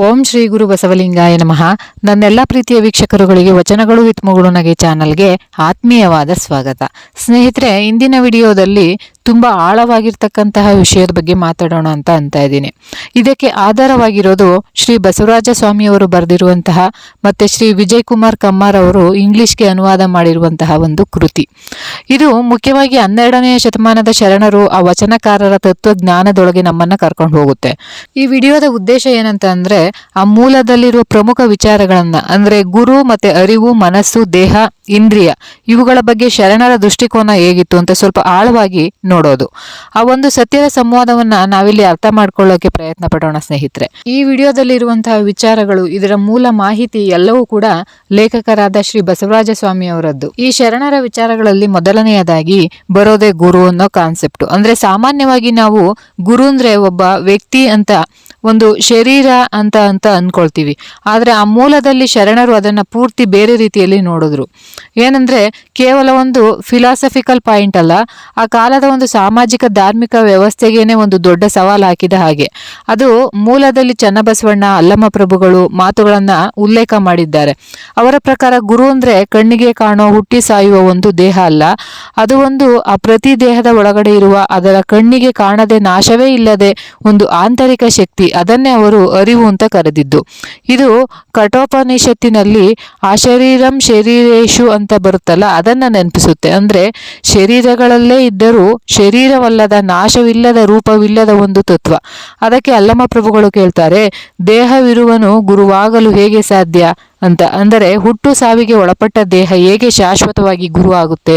ಓಂ ಶ್ರೀ ಗುರು ಬಸವಲಿಂಗಾಯ ನಮಃ. ನನ್ನೆಲ್ಲ ಪ್ರೀತಿಯ ವೀಕ್ಷಕರುಗಳಿಗೆ ವಚನಗಳು ವಿತ್ ನಗೆ ಚಾನಲ್ಗೆ ಆತ್ಮೀಯವಾದ ಸ್ವಾಗತ. ಸ್ನೇಹಿತರೆ, ಇಂದಿನ ವಿಡಿಯೋದಲ್ಲಿ ತುಂಬಾ ಆಳವಾಗಿರ್ತಕ್ಕಂತಹ ವಿಷಯದ ಬಗ್ಗೆ ಮಾತಾಡೋಣ ಅಂತ ಅಂತ ಇದ್ದೀನಿ. ಇದಕ್ಕೆ ಆಧಾರವಾಗಿರೋದು ಶ್ರೀ ಬಸವರಾಜ ಸ್ವಾಮಿಯವರು ಬರೆದಿರುವಂತಹ ಮತ್ತೆ ಶ್ರೀ ವಿಜಯ್ ಕುಮಾರ್ ಕಮ್ಮಾರ್ ಅವರು ಇಂಗ್ಲಿಷ್ಗೆ ಅನುವಾದ ಮಾಡಿರುವಂತಹ ಒಂದು ಕೃತಿ. ಇದು ಮುಖ್ಯವಾಗಿ ಹನ್ನೆರಡನೆಯ ಶತಮಾನದ ಶರಣರು ಆ ವಚನಕಾರರ ತತ್ವಜ್ಞಾನದೊಳಗೆ ನಮ್ಮನ್ನ ಕರ್ಕೊಂಡು ಹೋಗುತ್ತೆ. ಈ ವಿಡಿಯೋದ ಉದ್ದೇಶ ಏನಂತ ಅಂದ್ರೆ ಆ ಮೂಲದಲ್ಲಿರುವ ಪ್ರಮುಖ ವಿಚಾರಗಳನ್ನ ಅಂದ್ರೆ ಗುರು ಮತ್ತೆ ಅರಿವು, ಮನಸ್ಸು, ದೇಹ, ಇಂದ್ರಿಯ ಇವುಗಳ ಬಗ್ಗೆ ಶರಣರ ದೃಷ್ಟಿಕೋನ ಹೇಗಿತ್ತು ಅಂತ ಸ್ವಲ್ಪ ಆಳವಾಗಿ ನೋಡೋದು. ಆ ಒಂದು ಸತ್ಯದ ಸಂವಾದವನ್ನ ನಾವಿಲ್ಲಿ ಅರ್ಥ ಮಾಡ್ಕೊಳ್ಳೋಕೆ ಪ್ರಯತ್ನ ಪಡೋಣ ಸ್ನೇಹಿತರೆ. ಈ ವಿಡಿಯೋದಲ್ಲಿರುವಂತಹ ವಿಚಾರಗಳು, ಇದರ ಮೂಲ ಮಾಹಿತಿ ಎಲ್ಲವೂ ಕೂಡ ಲೇಖಕರಾದ ಶ್ರೀ ಬಸವರಾಜ ಸ್ವಾಮಿ ಅವರದ್ದು. ಈ ಶರಣರ ವಿಚಾರಗಳಲ್ಲಿ ಮೊದಲನೆಯದಾಗಿ ಬರೋದೇ ಗುರು ಅನ್ನೋ ಕಾನ್ಸೆಪ್ಟ್ ಅಂದ್ರೆ ಸಾಮಾನ್ಯವಾಗಿ ನಾವು ಗುರು ಅಂದ್ರೆ ಒಬ್ಬ ವ್ಯಕ್ತಿ ಅಂತ ಒಂದು ಶರೀರ ಅಂತ ಅಂತ ಅಂದ್ಕೊಳ್ತೀವಿ ಆದರೆ ಆ ಮೂಲದಲ್ಲಿ ಶರಣರು ಅದನ್ನು ಪೂರ್ತಿ ಬೇರೆ ರೀತಿಯಲ್ಲಿ ನೋಡಿದ್ರು. ಏನಂದರೆ, ಕೇವಲ ಒಂದು ಫಿಲಾಸಫಿಕಲ್ ಪಾಯಿಂಟ್ ಅಲ್ಲ, ಆ ಕಾಲದ ಒಂದು ಸಾಮಾಜಿಕ ಧಾರ್ಮಿಕ ವ್ಯವಸ್ಥೆಗೇನೆ ಒಂದು ದೊಡ್ಡ ಸವಾಲು ಹಾಕಿದ ಹಾಗೆ. ಅದು ಮೂಲದಲ್ಲಿ ಚನ್ನಬಸವಣ್ಣ, ಅಲ್ಲಮ್ಮ ಪ್ರಭುಗಳು ಮಾತುಗಳನ್ನು ಉಲ್ಲೇಖ ಮಾಡಿದ್ದಾರೆ. ಅವರ ಪ್ರಕಾರ ಗುರು ಅಂದರೆ ಕಣ್ಣಿಗೆ ಕಾಣೋ ಹುಟ್ಟಿ ಸಾಯುವ ಒಂದು ದೇಹ ಅಲ್ಲ. ಅದು ಒಂದು ಆ ಪ್ರತಿ ದೇಹದ ಒಳಗಡೆ ಇರುವ ಅದರ ಕಣ್ಣಿಗೆ ಕಾಣದೆ ನಾಶವೇ ಇಲ್ಲದೆ ಒಂದು ಆಂತರಿಕ ಶಕ್ತಿ ಅದನ್ನೇ ಅವರು ಅರಿವು ಅಂತ ಕರೆದಿದ್ದು. ಇದು ಕಠೋಪನಿಷತ್ತಿನಲ್ಲಿ ಆ ಶರೀರಂ ಶರೀರೇಶು ಅಂತ ಬರುತ್ತಲ್ಲ, ಅದನ್ನ ನೆನಪಿಸುತ್ತೆ. ಅಂದ್ರೆ ಶರೀರಗಳಲ್ಲೇ ಇದ್ದರೂ ಶರೀರವಲ್ಲದ ನಾಶವಿಲ್ಲದ ರೂಪವಿಲ್ಲದ ಒಂದು ತತ್ವ. ಅದಕ್ಕೆ ಅಲ್ಲಮ ಪ್ರಭುಗಳು ಕೇಳ್ತಾರೆ, ದೇಹವಿರುವನು ಗುರುವಾಗಲು ಹೇಗೆ ಸಾಧ್ಯ? ಅಂತ. ಅಂದರೆ ಹುಟ್ಟು ಸಾವಿಗೆ ಒಳಪಟ್ಟ ದೇಹ ಹೇಗೆ ಶಾಶ್ವತವಾಗಿ ಗುರು ಆಗುತ್ತೆ?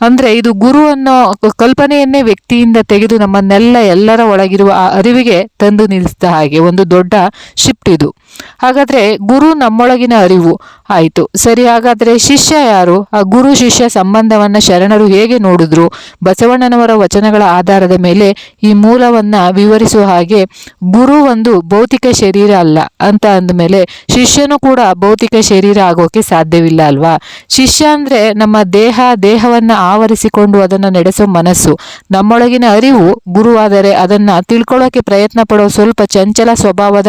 ಅಂದ್ರೆ ಇದು ಗುರು ಅನ್ನೋ ಕಲ್ಪನೆಯನ್ನೇ ವ್ಯಕ್ತಿಯಿಂದ ತೆಗೆದು ನಮ್ಮನ್ನೆಲ್ಲ ಎಲ್ಲರ ಒಳಗಿರುವ ಆ ಅರಿವಿಗೆ ತಂದು ನಿಲ್ಲಿಸಿದ ಹಾಗೆ. ಒಂದು ದೊಡ್ಡ ಶಿಫ್ಟ್ ಇದು. ಹಾಗಾದ್ರೆ ಗುರು ನಮ್ಮೊಳಗಿನ ಅರಿವು. ಆಯ್ತು. ಸರಿ, ಹಾಗಾದ್ರೆ ಶಿಷ್ಯ ಯಾರು? ಆ ಗುರು ಶಿಷ್ಯ ಸಂಬಂಧವನ್ನ ಶರಣರು ಹೇಗೆ ನೋಡಿದ್ರು? ಬಸವಣ್ಣನವರ ವಚನಗಳ ಆಧಾರದ ಮೇಲೆ ಈ ಮೂಲವನ್ನ ವಿವರಿಸುವ ಹಾಗೆ ಗುರು ಒಂದು ಭೌತಿಕ ಶರೀರ ಅಲ್ಲ ಅಂತ ಅಂದಮೇಲೆ ಶಿಷ್ಯನು ಕೂಡ ಭೌತಿಕ ಶರೀರ ಆಗೋಕೆ ಸಾಧ್ಯವಿಲ್ಲ ಅಲ್ವಾ? ಶಿಷ್ಯ ಅಂದ್ರೆ ನಮ್ಮ ದೇಹ, ದೇಹವನ್ನ ಆವರಿಸಿಕೊಂಡು ಅದನ್ನ ನಡೆಸೋ ಮನಸ್ಸು. ನಮ್ಮೊಳಗಿನ ಅರಿವು ಗುರುವಾದರೆ ಅದನ್ನ ತಿಳ್ಕೊಳ್ಳೋಕೆ ಪ್ರಯತ್ನ ಪಡೋ ಸ್ವಲ್ಪ ಚಂಚಲ ಸ್ವಭಾವದ,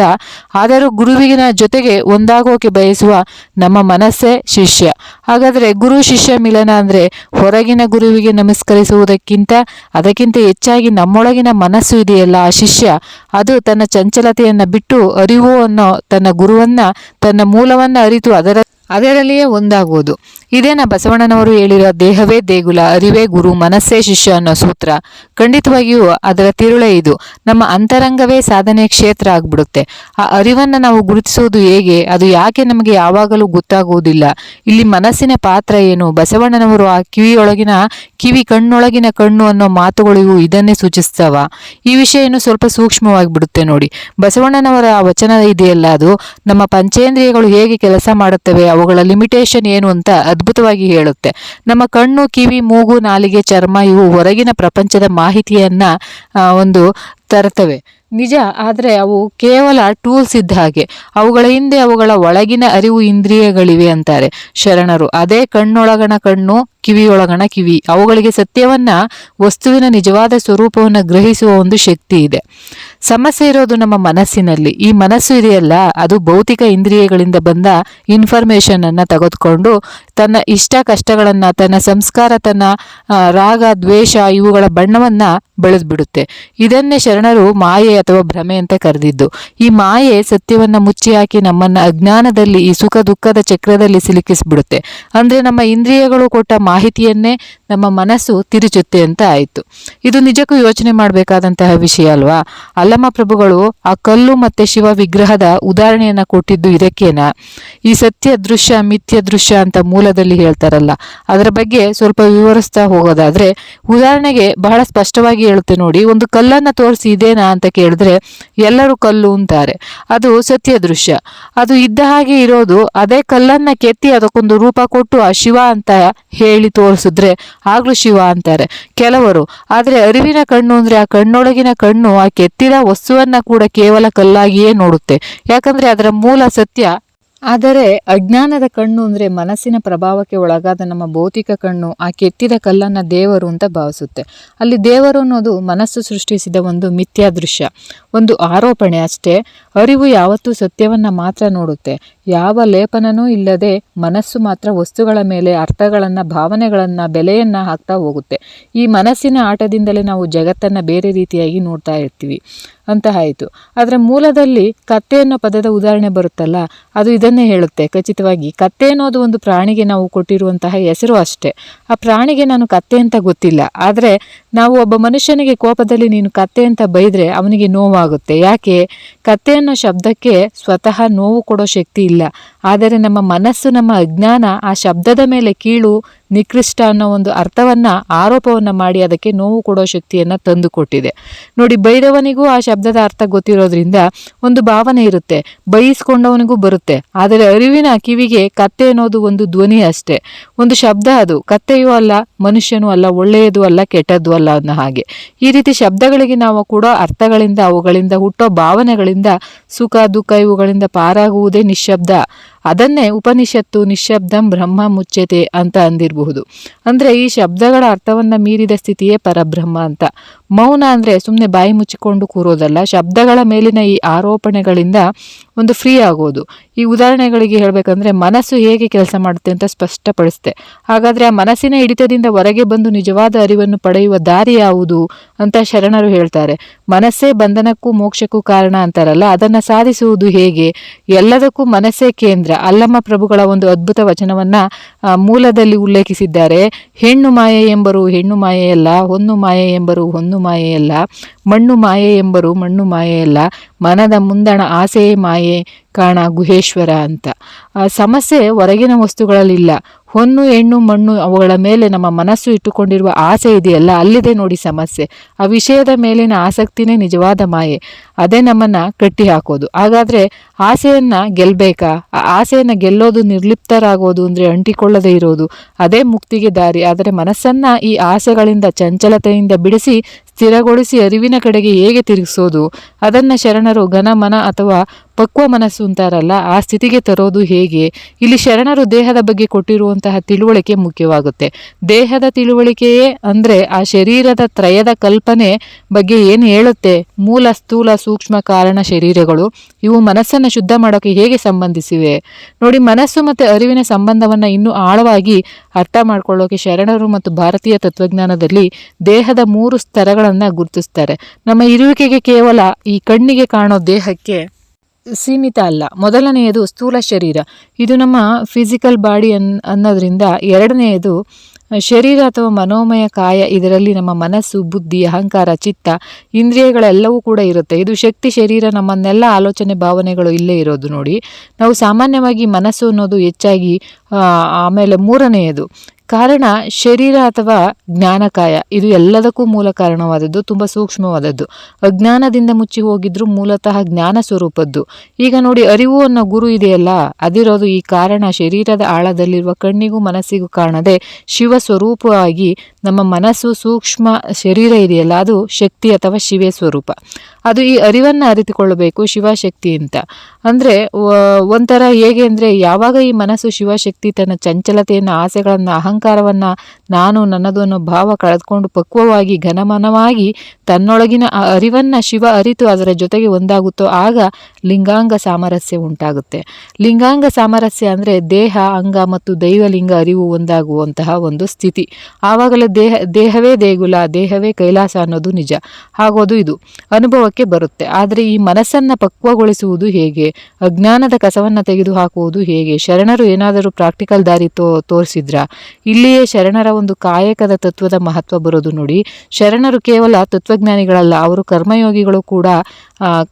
ಆದರೂ ಗುರುವಿನ ಜೊತೆಗೆ ಒಂದಾಗೋಕೆ ಬಯಸುವ ನಮ್ಮ ಮನಸ್ಸೇ ಶಿಷ್ಯ. ಹಾಗಾದರೆ ಗುರು ಶಿಷ್ಯ ಮಿಲನ ಅಂದರೆ ಹೊರಗಿನ ಗುರುವಿಗೆ ನಮಸ್ಕರಿಸುವುದಕ್ಕಿಂತ ಅದಕ್ಕಿಂತ ಹೆಚ್ಚಾಗಿ ನಮ್ಮೊಳಗಿನ ಮನಸ್ಸು ಇದೆಯಲ್ಲ ಆ ಶಿಷ್ಯ? ಅದು ತನ್ನ ಚಂಚಲತೆಯನ್ನು ಬಿಟ್ಟು ಅರಿವು ಅನ್ನೋ ತನ್ನ ಗುರುವನ್ನು, ತನ್ನ ಮೂಲವನ್ನು ಅರಿತು ಅದರ ಅದರಲ್ಲಿಯೇ ಒಂದಾಗುವುದು. ಇದೇನ ಬಸವಣ್ಣನವರು ಹೇಳಿರೋ ದೇಹವೇ ದೇಗುಲ, ಅರಿವೇ ಗುರು, ಮನಸ್ಸೇ ಶಿಷ್ಯ ಅನ್ನೋ ಸೂತ್ರ. ಖಂಡಿತವಾಗಿಯೂ ಅದರ ತಿರುಳೆ ಇದು. ನಮ್ಮ ಅಂತರಂಗವೇ ಸಾಧನೆ ಕ್ಷೇತ್ರ ಆಗ್ಬಿಡುತ್ತೆ. ಆ ಅರಿವನ್ನ ನಾವು ಗುರುತಿಸುವುದು ಹೇಗೆ? ಅದು ಯಾಕೆ ನಮಗೆ ಯಾವಾಗಲೂ ಗೊತ್ತಾಗುವುದಿಲ್ಲ ಇಲ್ಲಿ ಮನಸ್ಸಿನ ಪಾತ್ರ ಏನು? ಬಸವಣ್ಣನವರು ಆ ಕಿವಿಯೊಳಗಿನ, ಕಿವಿ ಕಣ್ಣೊಳಗಿನ ಕಣ್ಣು ಅನ್ನೋ ಮಾತುಗಳಿಗೂ ಇದನ್ನೇ ಸೂಚಿಸ್ತಾವ. ಈ ವಿಷಯ ಏನು ಸ್ವಲ್ಪ ಸೂಕ್ಷ್ಮವಾಗಿ ಬಿಡುತ್ತೆ ನೋಡಿ. ಬಸವಣ್ಣನವರ ಆ ವಚನ ಇದೆಯಲ್ಲ ಅದು, ನಮ್ಮ ಪಂಚೇಂದ್ರಿಯಗಳು ಹೇಗೆ ಕೆಲಸ ಮಾಡುತ್ತವೆ, ಅವುಗಳ ಲಿಮಿಟೇಷನ್ ಏನು ಅಂತ ಅದ್ಭುತವಾಗಿ ಹೇಳುತ್ತೆ. ನಮ್ಮ ಕಣ್ಣು, ಕಿವಿ, ಮೂಗು, ನಾಲಿಗೆ, ಚರ್ಮ ಇವು ಹೊರಗಿನ ಪ್ರಪಂಚದ ಮಾಹಿತಿಯನ್ನ ಒಂದು ತರ್ತವೆ. ನಿಜ, ಆದರೆ ಅವು ಕೇವಲ ಟೂಲ್ಸ್ ಇದ್ದ ಹಾಗೆ. ಅವುಗಳ ಹಿಂದೆ ಅವುಗಳ ಒಳಗಿನ ಅರಿವು ಇಂದ್ರಿಯಗಳಿವೆ ಅಂತಾರೆ. ಶರಣರು, ಅದೇ ಕಣ್ಣೊಳಗಣ ಕಣ್ಣು, ಕಿವಿಯೊಳಗಣ ಕಿವಿ. ಅವುಗಳಿಗೆ ಸತ್ಯವನ್ನ, ವಸ್ತುವಿನ ನಿಜವಾದ ಸ್ವರೂಪವನ್ನು ಗ್ರಹಿಸುವ ಒಂದು ಶಕ್ತಿ ಇದೆ. ಸಮಸ್ಯೆ ಇರೋದು ನಮ್ಮ ಮನಸ್ಸಿನಲ್ಲಿ. ಈ ಮನಸ್ಸು ಇದೆಯಲ್ಲ, ಅದು ಭೌತಿಕ ಇಂದ್ರಿಯಗಳಿಂದ ಬಂದ ಇನ್ಫಾರ್ಮೇಶನ್ ಅನ್ನ ತೆಗೆದುಕೊಂಡು ತನ್ನ ಇಷ್ಟ ಕಷ್ಟಗಳನ್ನು, ತನ್ನ ಸಂಸ್ಕಾರ, ತನ್ನ ರಾಗ, ದ್ವೇಷ ಇವುಗಳ ಬಣ್ಣವನ್ನ ಬೆಳೆದ್ಬಿಡುತ್ತೆ ಇದನ್ನೇ ಶರಣರು ಮಾಯೆ ಅಥವಾ ಭ್ರಮೆ ಅಂತ ಕರೆದಿದ್ದು. ಈ ಮಾಯೆ ಸತ್ಯವನ್ನ ಮುಚ್ಚಿ ಹಾಕಿ ನಮ್ಮನ್ನ ಅಜ್ಞಾನದಲ್ಲಿ, ಈ ಸುಖ ದುಃಖದ ಚಕ್ರದಲ್ಲಿ ಸಿಲುಕಿಸ್ಬಿಡುತ್ತೆ. ಅಂದ್ರೆ ನಮ್ಮ ಇಂದ್ರಿಯಗಳು ಕೊಟ್ಟ ಮಾಹಿತಿಯನ್ನೇ ನಮ್ಮ ಮನಸ್ಸು ತಿರುಚುತ್ತೆ ಅಂತ ಆಯ್ತು. ಇದು ನಿಜಕ್ಕೂ ಯೋಚನೆ ಮಾಡಬೇಕಾದಂತಹ ವಿಷಯ ಅಲ್ವಾ? ಅಲ್ಲಮ್ಮ ಪ್ರಭುಗಳು, ಆ ಕಲ್ಲು ಮತ್ತೆ ಶಿವ ವಿಗ್ರಹದ ಉದಾಹರಣೆಯನ್ನ ಕೊಟ್ಟಿದ್ದು ಇದಕ್ಕೇನಾ? ಈ ಸತ್ಯ ದೃಶ್ಯ, ಮಿಥ್ಯ ದೃಶ್ಯ ಅಂತ ಮೂಲದಲ್ಲಿ ಹೇಳ್ತಾರಲ್ಲ, ಅದರ ಬಗ್ಗೆ ಸ್ವಲ್ಪ ವಿವರಿಸ್ತಾ ಹೋಗೋದಾದ್ರೆ, ಉದಾಹರಣೆಗೆ ಬಹಳ ಸ್ಪಷ್ಟವಾಗಿ ಹೇಳುತ್ತೆ ನೋಡಿ, ಒಂದು ಕಲ್ಲನ್ನ ತೋರಿಸಿ ಇದೇನಾ ಅಂತ ಕೇಳಿದ್ರೆ ಎಲ್ಲರೂ ಕಲ್ಲು ಅಂತಾರೆ. ಅದು ಸತ್ಯ ದೃಶ್ಯ. ಅದು ಇದ್ದ ಹಾಗೆ ಇರೋದು, ಅದೇ ಕಲ್ಲನ್ನ ಕೆತ್ತಿ ಅದಕ್ಕೊಂದು ರೂಪ ಕೊಟ್ಟು ಆ ಶಿವ ಅಂತ ಹೇಳಿ ತೋರಿಸಿದ್ರೆ ಆಗ್ಲೂ ಶಿವ ಅಂತಾರೆ. ಕೆಲವರು, ಆದರೆ ಅರಿವಿನ ಕಣ್ಣು ಅಂದರೆ ಆ ಕಣ್ಣೊಳಗಿನ ಕಣ್ಣು ಆ ಕೆತ್ತಿದ ವಸ್ತುವನ್ನ ಕೂಡ ಕೇವಲ ಕಲ್ಲಾಗಿಯೇ ನೋಡುತ್ತೆ. ಯಾಕಂದ್ರೆ ಅದರ ಮೂಲ ಸತ್ಯ ಆದರೆ ಅಜ್ಞಾನದ ಕಣ್ಣು ಅಂದರೆ ಮನಸ್ಸಿನ ಪ್ರಭಾವಕ್ಕೆ ಒಳಗಾದ ನಮ್ಮ ಭೌತಿಕ ಕಣ್ಣು, ಆ ಕೆತ್ತಿದ ಕಲ್ಲನ್ನು ದೇವರು ಅಂತ ಭಾವಿಸುತ್ತೆ. ಅಲ್ಲಿ ದೇವರು ಅನ್ನೋದು ಮನಸ್ಸು ಸೃಷ್ಟಿಸಿದ ಒಂದು ಮಿಥ್ಯಾ ದೃಶ್ಯ ಒಂದು ಆರೋಪಣೆ ಅಷ್ಟೇ. ಅರಿವು ಯಾವತ್ತೂ ಸತ್ಯವನ್ನು ಮಾತ್ರ ನೋಡುತ್ತೆ. ಯಾವ ಲೇಪನನೂ ಇಲ್ಲದೆ ಮನಸ್ಸು ಮಾತ್ರ ವಸ್ತುಗಳ ಮೇಲೆ ಅರ್ಥಗಳನ್ನು, ಭಾವನೆಗಳನ್ನು, ಬೆಲೆಯನ್ನು ಹಾಕ್ತಾ ಹೋಗುತ್ತೆ. ಈ ಮನಸ್ಸಿನ ಆಟದಿಂದಲೇ ನಾವು ಜಗತ್ತನ್ನು ಬೇರೆ ರೀತಿಯಾಗಿ ನೋಡ್ತಾ ಇರ್ತೀವಿ. ಅಂತ ಆಯಿತು. ಆದರೆ ಮೂಲದಲ್ಲಿ ಕತ್ತೆ ಅನ್ನೋ ಪದದ ಉದಾಹರಣೆ ಬರುತ್ತಲ್ಲ, ಅದು ಇದನ್ನೇ ಹೇಳುತ್ತೆ ಖಚಿತವಾಗಿ. ಕತ್ತೆ ಅನ್ನೋದು ಒಂದು ಪ್ರಾಣಿಗೆ ನಾವು ಕೊಟ್ಟಿರುವಂತಹ ಹೆಸರು ಅಷ್ಟೇ. ಆ ಪ್ರಾಣಿಗೆ ನಾನು ಕತ್ತೆ ಅಂತ ಗೊತ್ತಿಲ್ಲ. ಆದರೆ ನಾವು ಒಬ್ಬ ಮನುಷ್ಯನಿಗೆ ಕೋಪದಲ್ಲಿ ನೀನು ಕತ್ತೆ ಅಂತ ಬೈದರೆ ಅವನಿಗೆ ನೋವಾಗುತ್ತೆ. ಯಾಕೆ? ಕತ್ತೆ ಅನ್ನೋ ಶಬ್ದಕ್ಕೆ ಸ್ವತಃ ನೋವು ಕೊಡೋ ಶಕ್ತಿ ಇಲ್ಲ. ಆದರೆ ನಮ್ಮ ಮನಸ್ಸು ನಮ್ಮ ಅಜ್ಞಾನ ಆ ಶಬ್ದದ ಮೇಲೆ ಕೀಳು ನಿಕೃಷ್ಟ ಅನ್ನೋ ಒಂದು ಅರ್ಥವನ್ನ, ಆರೋಪವನ್ನ ಮಾಡಿ ಅದಕ್ಕೆ ನೋವು ಕೊಡೋ ಶಕ್ತಿಯನ್ನ ತಂದುಕೊಟ್ಟಿದೆ. ನೋಡಿ ಬೈದವನಿಗೂ ಆ ಶಬ್ದದ ಅರ್ಥ ಗೊತ್ತಿರೋದ್ರಿಂದ ಒಂದು ಭಾವನೆ ಇರುತ್ತೆ. ಬಯಸ್ಕೊಂಡವನಿಗೂ ಬರುತ್ತೆ. ಆದರೆ ಅರಿವಿನ ಕಿವಿಗೆ ಕತ್ತೆ ಅನ್ನೋದು ಒಂದು ಧ್ವನಿ ಅಷ್ಟೇ. ಒಂದು ಶಬ್ದ ಅದು. ಕತ್ತೆಯೂ ಅಲ್ಲ, ಮನುಷ್ಯನೂ ಅಲ್ಲ, ಒಳ್ಳೆಯದು ಅಲ್ಲ, ಕೆಟ್ಟದ್ದು ಅಲ್ಲ ಅನ್ನೋ ಹಾಗೆ. ಈ ರೀತಿ ಶಬ್ದಗಳಿಗೆ ನಾವು ಕೂಡ ಅರ್ಥಗಳಿಂದ, ಅವುಗಳಿಂದ ಹುಟ್ಟೋ ಭಾವನೆಗಳಿಂದ ಸುಖ, ದುಃಖ ಇವುಗಳಿಂದ ಪಾರಾಗುವುದೇ ನಿಶ್ಶಬ್ದ. ಅದನ್ನೇ ಉಪನಿಷತ್ತು ನಿಶ್ಶಬ್ದಂ ಬ್ರಹ್ಮ ಮುಚ್ಚತೆ ಅಂತ ಅಂದಿರಬಹುದು. ಅಂದ್ರೆ ಈ ಶಬ್ದಗಳ ಅರ್ಥವನ್ನ ಮೀರಿದ ಸ್ಥಿತಿಯೇ ಪರಬ್ರಹ್ಮ ಅಂತ. ಮೌನ ಅಂದ್ರೆ ಸುಮ್ಮನೆ ಬಾಯಿ ಮುಚ್ಚಿಕೊಂಡು ಕೂರೋದಲ್ಲ, ಶಬ್ದಗಳ ಮೇಲಿನ ಈ ಆರೋಪಣೆಗಳಿಂದ ಒಂದು ಫ್ರೀ ಆಗೋದು. ಈ ಉದಾಹರಣೆಗಳಿಗೆ ಹೇಳಬೇಕಂದ್ರೆ ಮನಸ್ಸು ಹೇಗೆ ಕೆಲಸ ಮಾಡುತ್ತೆ ಅಂತ ಸ್ಪಷ್ಟಪಡಿಸುತ್ತೆ ಹಾಗಾದರೆ ಆ ಮನಸ್ಸಿನ ಹಿಡಿತದಿಂದ ಹೊರಗೆ ಬಂದು ನಿಜವಾದ ಅರಿವನ್ನು ಪಡೆಯುವ ದಾರಿ ಯಾವುದು ಅಂತ ಶರಣರು ಹೇಳ್ತಾರೆ. ಮನಸ್ಸೇ ಬಂಧನಕ್ಕೂ ಮೋಕ್ಷಕ್ಕೂ ಕಾರಣ ಅಂತಾರಲ್ಲ, ಅದನ್ನು ಸಾಧಿಸುವುದು ಹೇಗೆ? ಎಲ್ಲದಕ್ಕೂ ಮನಸ್ಸೇ ಕೇಂದ್ರ. ಅಲ್ಲಮ್ಮ ಪ್ರಭುಗಳ ಒಂದು ಅದ್ಭುತ ವಚನವನ್ನ ಮೂಲದಲ್ಲಿ ಉಲ್ಲೇಖಿಸಿದ್ದಾರೆ. ಹೆಣ್ಣು ಮಾಯೆ ಎಂಬರು ಹೆಣ್ಣು ಮಾಯೆಯಲ್ಲ ಹೊನ್ನು ಮಾಯೆ ಎಂಬರು ಹೊನ್ನು ಮಾಯೆಯಲ್ಲ ಮಣ್ಣು ಮಾಯೆ ಎಂಬರು ಮಣ್ಣು ಮಾಯೆಯಲ್ಲ ಮನದ ಮುಂದಣ ಆಸೆಯೇ ಮಾಯೆ ಕಾಣ ಗುಹೇಶ್ವರ ಅಂತ. ಆ ಸಮಸ್ಯೆ ಹೊರಗಿನ ವಸ್ತುಗಳಲ್ಲಿಲ್ಲ. ಹೊನ್ನು, ಹೆಣ್ಣು, ಮಣ್ಣು ಅವುಗಳ ಮೇಲೆ ನಮ್ಮ ಮನಸ್ಸು ಇಟ್ಟುಕೊಂಡಿರುವ ಆಸೆ ಇದೆಯಲ್ಲ, ಅಲ್ಲಿದೆ ನೋಡಿ ಸಮಸ್ಯೆ. ಆ ವಿಷಯದ ಮೇಲಿನ ಆಸಕ್ತಿನೇ ನಿಜವಾದ ಮಾಯೆ. ಅದೇ ನಮ್ಮನ್ನ ಕಟ್ಟಿ ಹಾಕೋದು ಹಾಗಾದ್ರೆ ಆಸೆಯನ್ನ ಗೆಲ್ಬೇಕಾ? ಆ ಆಸೆಯನ್ನ ಗೆಲ್ಲೋದು ನಿರ್ಲಿಪ್ತರಾಗೋದು ಅಂದ್ರೆ ಅಂಟಿಕೊಳ್ಳದೆ ಇರೋದು. ಅದೇ ಮುಕ್ತಿಗೆ ದಾರಿ. ಆದರೆ ಮನಸ್ಸನ್ನ ಈ ಆಸೆಗಳಿಂದ, ಚಂಚಲತೆಯಿಂದ ಬಿಡಿಸಿ ಸ್ಥಿರಗೊಳಿಸಿ ಅರಿವಿನ ಕಡೆಗೆ ಹೇಗೆ ತಿರುಗಿಸೋದು? ಅದನ್ನ ಶರಣರು ಘನ ಮನ ಅಥವಾ ಪಕ್ವ ಮನಸ್ಸು ಅಂತಾರಲ್ಲ, ಆ ಸ್ಥಿತಿಗೆ ತರೋದು ಹೇಗೆ? ಇಲ್ಲಿ ಶರಣರು ದೇಹದ ಬಗ್ಗೆ ಕೊಟ್ಟಿರುವಂತಹ ತಿಳುವಳಿಕೆ ಮುಖ್ಯವಾಗುತ್ತೆ. ದೇಹದ ತಿಳುವಳಿಕೆಯೇ ಅಂದರೆ ಆ ಶರೀರದ ತ್ರಯದ ಕಲ್ಪನೆ ಬಗ್ಗೆ ಏನು ಹೇಳುತ್ತೆ? ಮೂಲ, ಸ್ಥೂಲ, ಸೂಕ್ಷ್ಮ, ಕಾರಣ, ಶರೀರಗಳು, ಇವು ಮನಸ್ಸನ್ನು ಶುದ್ಧ ಮಾಡೋಕೆ ಹೇಗೆ ಸಂಬಂಧಿಸಿವೆ? ನೋಡಿ, ಮನಸ್ಸು ಮತ್ತು ಅರಿವಿನ ಸಂಬಂಧವನ್ನ ಇನ್ನೂ ಆಳವಾಗಿ ಅರ್ಥ ಮಾಡ್ಕೊಳ್ಳೋಕೆ ಶರಣರು ಮತ್ತು ಭಾರತೀಯ ತತ್ವಜ್ಞಾನದಲ್ಲಿ ದೇಹದ ಮೂರು ಸ್ತರಗಳನ್ನ ಗುರುತಿಸ್ತಾರೆ. ನಮ್ಮ ಇರುವಿಕೆಗೆ ಕೇವಲ ಈ ಕಣ್ಣಿಗೆ ಕಾಣೋ ದೇಹಕ್ಕೆ ಸೀಮಿತ ಅಲ್ಲ, ಮೊದಲನೆಯದು ಸ್ಥೂಲ ಶರೀರ. ಇದು ನಮ್ಮ ಫಿಸಿಕಲ್ ಬಾಡಿ ಅನ್, ಅನ್ನೋದ್ರಿಂದ ಎರಡನೆಯದು ಶರೀರ ಅಥವಾ ಮನೋಮಯ ಕಾಯ, ಇದರಲ್ಲಿ ನಮ್ಮ ಮನಸ್ಸು, ಬುದ್ಧಿ, ಅಹಂಕಾರ, ಚಿತ್ತ ಇಂದ್ರಿಯಗಳೆಲ್ಲವೂ ಕೂಡ ಇರುತ್ತೆ. ಇದು ಶಕ್ತಿ, ಶರೀರ ನಮ್ಮನ್ನೆಲ್ಲ ಆಲೋಚನೆ, ಭಾವನೆಗಳು ಇಲ್ಲೇ ಇರೋದು ನೋಡಿ. ನಾವು ಸಾಮಾನ್ಯವಾಗಿ ಮನಸ್ಸು ಅನ್ನೋದು ಹೆಚ್ಚಾಗಿ ಆಮೇಲೆ ಮೂರನೆಯದು ಕಾರಣ ಶರೀರ ಅಥವಾ ಜ್ಞಾನಕಾಯ, ಇದು ಎಲ್ಲದಕ್ಕೂ ಮೂಲ ಕಾರಣವಾದದ್ದು, ತುಂಬ ಸೂಕ್ಷ್ಮವಾದದ್ದು. ಅಜ್ಞಾನದಿಂದ ಮುಚ್ಚಿ ಹೋಗಿದ್ರು ಮೂಲತಃ ಜ್ಞಾನ ಸ್ವರೂಪದ್ದು. ಈಗ ನೋಡಿ, ಅರಿವು ಅನ್ನೋ ಗುರು ಇದೆಯಲ್ಲ, ಅದಿರೋದು ಈ ಕಾರಣ. ಶರೀರದ ಆಳದಲ್ಲಿರುವ ಕಣ್ಣಿಗೂ ಮನಸ್ಸಿಗೂ ಕಾಣದೆ ಶಿವ ಸ್ವರೂಪವಾಗಿ ನಮ್ಮ ಮನಸ್ಸು ಸೂಕ್ಷ್ಮ ಶರೀರ ಇದೆಯಲ್ಲ, ಅದು ಶಕ್ತಿ ಅಥವಾ ಶಿವೇ ಸ್ವರೂಪ. ಅದು ಈ ಅರಿವನ್ನು ಅರಿತುಕೊಳ್ಳಬೇಕು, ಶಿವಶಕ್ತಿ ಅಂತ. ಅಂದರೆ ಒಂಥರ ಹೇಗೆ ಅಂದರೆ, ಯಾವಾಗ ಈ ಮನಸ್ಸು ಶಿವಶಕ್ತಿ, ತನ್ನ ಚಂಚಲತೆಯನ್ನು, ಆಸೆಗಳನ್ನು ಅಹಂಕಾರವನ್ನು ನಾನು ನನ್ನದು ಅನ್ನೋ ಭಾವ ಕಳೆದುಕೊಂಡು ಪಕ್ವವಾಗಿ ಘನಮನವಾಗಿ ತನ್ನೊಳಗಿನ ಅರಿವನ್ನು ಶಿವ ಅರಿತು ಅದರ ಜೊತೆಗೆ ಒಂದಾಗುತ್ತೋ ಆಗ ಲಿಂಗಾಂಗ ಸಾಮರಸ್ಯ ಉಂಟಾಗುತ್ತೆ. ಲಿಂಗಾಂಗ ಸಾಮರಸ್ಯ ಅಂದರೆ ದೇಹ, ಅಂಗ ಮತ್ತು ದೈವಲಿಂಗ ಅರಿವು ಒಂದಾಗುವಂತಹ ಒಂದು ಸ್ಥಿತಿ. ಆವಾಗಲೇ ದೇಹ, ದೇಹವೇ ದೇಗುಲ, ದೇಹವೇ ಕೈಲಾಸ ಅನ್ನೋದು ನಿಜ. ಹಾಗೋದು ಇದು. ಅನುಭವಕ್ಕೆ ಬರುತ್ತೆ. ಆದರೆ ಈ ಮನಸ್ಸನ್ನು ಪಕ್ವಗೊಳಿಸುವುದು ಹೇಗೆ? ಅಜ್ಞಾನದ ಕಸವನ್ನು ತೆಗೆದುಹಾಕುವುದು ಹೇಗೆ? ಶರಣರು ಏನಾದರೂ ಪ್ರಾಕ್ಟಿಕಲ್ ದಾರಿ ತೋ ತೋರಿಸಿದ್ರ? ಇಲ್ಲಿಯೇ ಶರಣರ ಒಂದು ಕಾಯಕದ ತತ್ವದ ಮಹತ್ವ ಬರೋದು ನೋಡಿ. ಶರಣರು ಕೇವಲ ತತ್ವಜ್ಞಾನಿಗಳಲ್ಲ, ಅವರು ಕರ್ಮಯೋಗಿಗಳು ಕೂಡ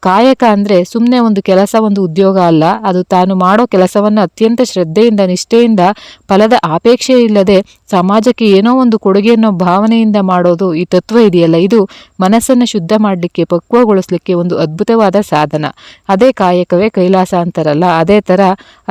ಕಾಯಕ ಅಂದರೆ ಸುಮ್ಮನೆ ಒಂದು ಕೆಲಸ, ಒಂದು ಉದ್ಯೋಗ ಅಲ್ಲ. ಅದು ತಾನು ಮಾಡೋ ಕೆಲಸವನ್ನು ಅತ್ಯಂತ ಶ್ರದ್ಧೆಯಿಂದ, ನಿಷ್ಠೆಯಿಂದ, ಫಲದ ಅಪೇಕ್ಷೆ ಇಲ್ಲದೆ ಸಮಾಜಕ್ಕೆ ಏನೋ ಒಂದು ಕೊಡುಗೆ ಅನ್ನೋ ಭಾವನೆಯಿಂದ ಮಾಡೋದು ಈ ತತ್ವ ಇದೆಯಲ್ಲ. ಇದು ಮನಸ್ಸನ್ನು ಶುದ್ಧ ಮಾಡಲಿಕ್ಕೆ, ಪಕ್ವಗೊಳಿಸಲಿಕ್ಕೆ ಒಂದು ಅದ್ಭುತವಾದ ಸಾಧನ. ಅದೇ ಕಾಯಕವೇ ಕೈಲಾಸ ಅಂತಾರಲ್ಲ. ಅದೇ ಥರ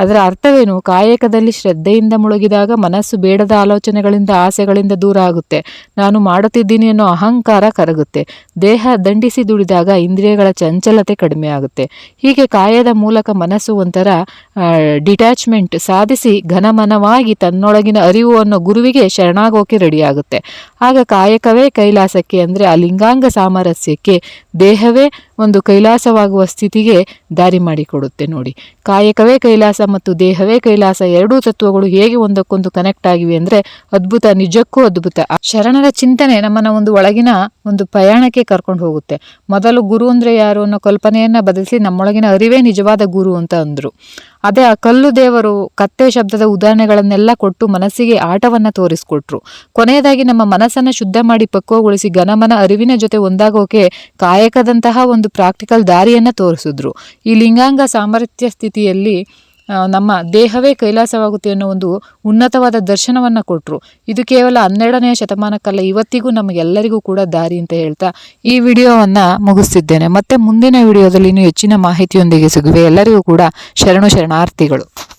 ಅದರ ಅರ್ಥವೇನು? ಕಾಯಕದಲ್ಲಿ ಶ್ರದ್ಧೆಯಿಂದ ಮುಳುಗಿದಾಗ ಮನಸ್ಸು ಬೇಡದ ಆಲೋಚನೆಗಳಿಂದ, ಆಸೆಗಳಿಂದ ದೂರ ಆಗುತ್ತೆ. ನಾನು ಮಾಡುತ್ತಿದ್ದೀನಿ ಅನ್ನೋ ಅಹಂಕಾರ ಕರಗುತ್ತೆ. ದೇಹ ದಂಡಿಸಿ ದುಡಿದಾಗ ಇಂದ್ರಿಯಗಳ ಚಂಚಲತೆ ಕಡಿಮೆ ಆಗುತ್ತೆ. ಹೀಗೆ ಕಾಯದ ಮೂಲಕ ಮನಸ್ಸು ಒಂಥರ ಡಿಟ್ಯಾಚ್ಮೆಂಟ್ ಸಾಧಿಸಿ ಘನಮನವಾಗಿ ತನ್ನೊಳಗಿನ ಅರಿವು ಅನ್ನೋ ಗುರುವಿಗೆ ಶರಣಾಗೋಕೆ ರೆಡಿಯಾಗುತ್ತೆ ಆಗ ಕಾಯಕವೇ ಕೈಲಾಸಕ್ಕೆ ಅಂದರೆ ಆ ಲಿಂಗಾಂಗ ಸಾಮರಸ್ಯಕ್ಕೆ ದೇಹವೇ ಒಂದು ಕೈಲಾಸವಾಗುವ ಸ್ಥಿತಿಗೆ ದಾರಿ ಮಾಡಿಕೊಡುತ್ತೆ ನೋಡಿ. ಕಾಯಕವೇ ಕೈಲಾಸ ಮತ್ತು ದೇಹವೇ ಕೈಲಾಸ ಎರಡೂ ತತ್ವಗಳು ಹೇಗೆ ಒಂದಕ್ಕೊಂದು ಕನೆಕ್ಟ್ ಆಗಿವೆ ಅಂದರೆ ಅದ್ಭುತ, ನಿಜಕ್ಕೂ ಅದ್ಭುತ. ಶರಣರ ಚಿಂತನೆ ನಮ್ಮನ್ನ ಒಂದು ಒಳಗಿನ ಒಂದು ಪ್ರಯಾಣಕ್ಕೆ ಕರ್ಕೊಂಡು ಹೋಗುತ್ತೆ. ಮೊದಲು ಗುರು ಅಂದರೆ ಯಾರು ಅನ್ನೋ ಕಲ್ಪನೆಯನ್ನು ಬದಲಿಸಿ ನಮ್ಮೊಳಗಿನ ಅರಿವೇ ನಿಜವಾದ ಗುರು ಅಂತ ಅಂದರು. ಅದೇ ಆ ಕಲ್ಲು ದೇವರು ಕತ್ತೆ ಶಬ್ದದ ಉದಾಹರಣೆಗಳನ್ನೆಲ್ಲ ಕೊಟ್ಟು ಮನಸ್ಸಿಗೆ ಆಟವನ್ನು ತೋರಿಸ್ಕೊಟ್ರು. ಕೊನೆಯದಾಗಿ ನಮ್ಮ ಮನಸ್ಸನ್ನು ಶುದ್ಧ ಮಾಡಿ ಪಕ್ವಗೊಳಿಸಿ ಘನಮನ ಅರಿವಿನ ಜೊತೆ ಒಂದಾಗೋಕೆ ಕಾಯಕದಂತಹ ಒಂದು ಪ್ರಾಕ್ಟಿಕಲ್ ದಾರಿಯನ್ನು ತೋರಿಸಿದ್ರು. ಈ ಲಿಂಗಾಂಗ ಸಾಮರ್ಥ್ಯ ಸ್ಥಿತಿಯಲ್ಲಿ ನಮ್ಮ ದೇಹವೇ ಕೈಲಾಸವಾಗುತ್ತೆ ಅನ್ನೋ ಒಂದು ಉನ್ನತವಾದ ದರ್ಶನವನ್ನು ಕೊಟ್ಟರು ಇದು ಕೇವಲ ಹನ್ನೆರಡನೆಯ ಶತಮಾನಕ್ಕಲ್ಲ, ಇವತ್ತಿಗೂ ನಮಗೆಲ್ಲರಿಗೂ ಕೂಡ ದಾರಿ ಅಂತ ಹೇಳ್ತಾ ಈ ವಿಡಿಯೋವನ್ನು ಮುಗಿಸ್ತಿದ್ದೇನೆ. ಮತ್ತೆ ಮುಂದಿನ ವಿಡಿಯೋದಲ್ಲಿ ಇನ್ನೂ ಹೆಚ್ಚಿನ ಮಾಹಿತಿಯೊಂದಿಗೆ ಸಿಗುವೆ. ಎಲ್ಲರಿಗೂ ಕೂಡ ಶರಣು ಶರಣಾರ್ಥಿಗಳು.